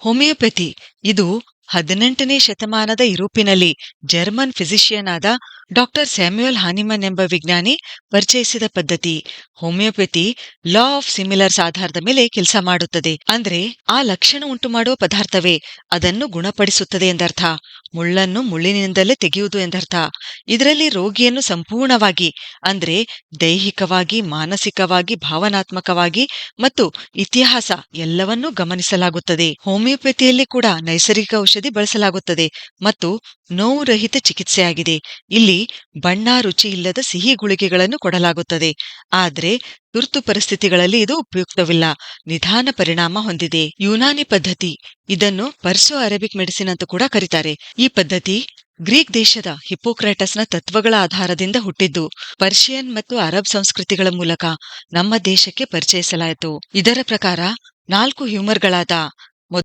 Homeopathy. ಇದು ಹದಿನೆಂಟನೇ ಶತಮಾನದ ಯುರೋಪಿನಲ್ಲಿ ಜರ್ಮನ್ ಫಿಸಿಷಿಯನ್ ಆದ ಡಾಕ್ಟರ್ ಸ್ಯಾಮ್ಯುಯಲ್ ಹಾನಿಮನ್ ಎಂಬ ವಿಜ್ಞಾನಿ ಪರಿಚಯಿಸಿದ ಪದ್ಧತಿ. ಹೋಮಿಯೋಪತಿ ಲಾ ಆಫ್ ಸಿಮಿಲರ್ಸ್ ಆಧಾರದ ಮೇಲೆ ಕೆಲಸ ಮಾಡುತ್ತದೆ. ಅಂದ್ರೆ ಆ ಲಕ್ಷಣ ಉಂಟು ಮಾಡುವ ಪದಾರ್ಥವೇ. ಅದನ್ನು ಗುಣಪಡಿಸುತ್ತದೆ ಎಂದರ್ಥ. ಮುಳ್ಳನ್ನು ಮುಳ್ಳಿನಿಂದಲೇ ತೆಗೆಯುವುದು ಎಂದರ್ಥ. ಇದರಲ್ಲಿ ರೋಗಿಯನ್ನು ಸಂಪೂರ್ಣವಾಗಿ, ಅಂದ್ರೆ ದೈಹಿಕವಾಗಿ, ಮಾನಸಿಕವಾಗಿ, ಭಾವನಾತ್ಮಕವಾಗಿ ಮತ್ತು ಇತಿಹಾಸ ಎಲ್ಲವನ್ನೂ ಗಮನಿಸಲಾಗುತ್ತದೆ. ಹೋಮಿಯೋಪತಿಯಲ್ಲಿ ಕೂಡ ನೈಸರ್ಗಿಕ ಔಷಧಿ ಬಳಸಲಾಗುತ್ತದೆ ಮತ್ತು ನೋವು ರಹಿತ ಚಿಕಿತ್ಸೆಯಾಗಿದೆ. ಇಲ್ಲಿ ಬಣ್ಣ ರುಚಿ ಇಲ್ಲದ ಸಿಹಿ ಗುಳಿಗೆಗಳನ್ನು ಕೊಡಲಾಗುತ್ತದೆ. ಆದ್ರೆ ತುರ್ತು ಪರಿಸ್ಥಿತಿಗಳಲ್ಲಿ ಇದು ಉಪಯುಕ್ತವಿಲ್ಲ. ನಿಧಾನ ಪರಿಣಾಮ ಹೊಂದಿದೆ. ಯುನಾನಿ ಪದ್ಧತಿ. ಇದನ್ನು ಪರ್ಸೋ ಅರೇಬಿಕ್ ಮೆಡಿಸಿನ್ ಅಂತ ಕೂಡ ಕರೀತಾರೆ. ಈ ಪದ್ಧತಿ ಗ್ರೀಕ್ ದೇಶದ ಹಿಪೋಕ್ರಾಟಸ್ನ ತತ್ವಗಳ ಆಧಾರದಿಂದ ಹುಟ್ಟಿದ್ದು. ಪರ್ಷಿಯನ್ ಮತ್ತು ಅರಬ್ ಸಂಸ್ಕೃತಿಗಳ ಮೂಲಕ ನಮ್ಮ ದೇಶಕ್ಕೆ ಪರಿಚಯಿಸಲಾಯಿತು. ಇದರ ಪ್ರಕಾರ ನಾಲ್ಕು ಹ್ಯೂಮರ್ಗಳಾದ